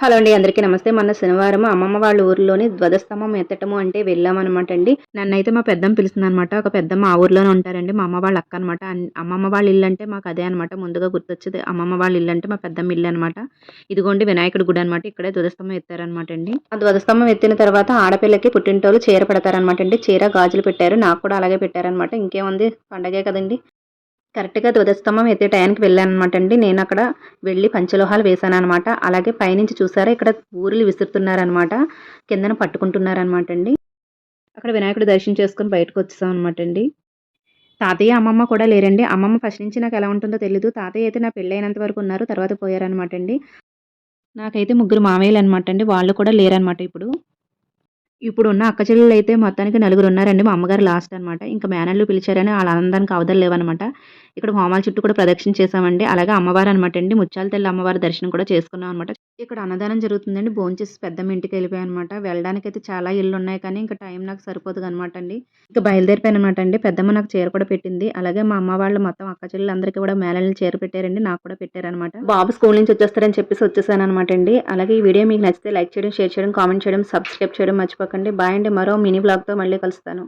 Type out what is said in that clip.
Hello అండి అందరికీ నమస్తే. మొన్న శనివారం అమ్మమ్మ వాళ్ళ ఊర్లోని ధ్వజస్తంభం ఎత్తటము అంటే వెళ్ళామన్నమాట అండి. నన్నైతే మా పెద్దమ్మ పిలుస్తుంది అనమాట ఒక పెద్దమ్మ ఆ ఊర్లోనే ఉంటారండి. మా అమ్మ వాళ్ళ అక్క అనమాట అమ్మమ్మ వాళ్ళ ఇల్లు అంటే మాకు అదే అనమాట ముందుగా గుర్తొచ్చేది అమ్మమ్మ వాళ్ళ ఇల్లు అంటే మా పెద్దమ్మ ఇల్లు అనమాట ఇదిగోండి వినాయకుడి గుడి అనమాట ఇక్కడే ధ్వజస్తంభం ఎత్తారనమాట అండి. ఆ ధ్వజస్తంభం ఎత్తిన తర్వాత ఆడపిల్లకి పుట్టింటోళ్ళు చీర పెడతారనమాట అండి. చీర గాజులు పెట్టారు. నాకు కూడా అలాగే పెట్టారనమాట ఇంకేముంది? పండగే కదండి. కరెక్ట్గా ధ్వజస్తంభం ఎత్తే టయానికి వెళ్ళాను అనమాట అండి. నేను అక్కడ వెళ్ళి పంచలోహాలు వేశాను అనమాట అలాగే పైనుంచి చూసారా ఇక్కడ ఊరులు విసురుతున్నారనమాట కిందన పట్టుకుంటున్నారనమాట అండి. అక్కడ వినాయకుడు దర్శనం చేసుకుని బయటకు వచ్చేసాం అనమాట అండి. తాతయ్య అమ్మమ్మ కూడా లేరండి. అమ్మమ్మ ఫస్ట్ నుంచి నాకు ఎలా ఉంటుందో తెలీదు. తాతయ్య అయితే నా పెళ్ళైనంత వరకు ఉన్నారు తర్వాత పోయారనమాట అండి. నాకైతే ముగ్గురు మామయ్యలు అనమాట అండి. వాళ్ళు కూడా లేరనమాట ఇప్పుడు. ఇప్పుడు ఉన్న అక్క చెల్లెలు అయితే మొత్తానికి నలుగురు ఉన్నారండి మా అమ్మగారు లాస్ట్ అనమాట ఇంకా మేనళ్ళు పిలిచారని వాళ్ళ ఆనందానికి అవదలు లేవనమాట ఇక్కడ హోమాల చుట్టూ కూడా ప్రదక్షిణ చేసామండి అలాగే అమ్మవారు అనమాట అండి. ముత్యాల తెల్ల అమ్మవారి దర్శనం కూడా చేసుకున్నాం అనమాట ఇక్కడ అన్నదానం జరుగుతుందండి. భోంచేసి పెద్దమ్మ ఇంటికి వెళ్ళిపోయాను అనమాట వెళ్ళడానికి అయితే చాలా ఇల్లు ఉన్నాయి కానీ ఇంకా టైం నాకు సరిపోదు అనమాట అండి. ఇంకా బయలుదేరిపోయాను అనమాట అండి. పెద్దమ్మ నాకు చీర కూడా పెట్టింది. అలాగే మా అమ్మ వాళ్ళు మొత్తం అక్క చెల్లెలందరికీ కూడా మేళల్ని చీర పెట్టారండి. నాకు కూడా పెట్టారనమాట బాబు స్కూల్ నుంచి వచ్చేస్తారని చెప్పేసి వచ్చేసాను అనమాట అండి. అలాగే ఈ వీడియో మీకు నచ్చితే లైక్ చేయడం షేర్ చేయడం కామెంట్ చేయడం సబ్స్క్రైబ్ చేయడం మర్చిపోకండి. బాయ్ అండి. మరో మినీ బ్లాగ్తో మళ్ళీ కలుస్తాను.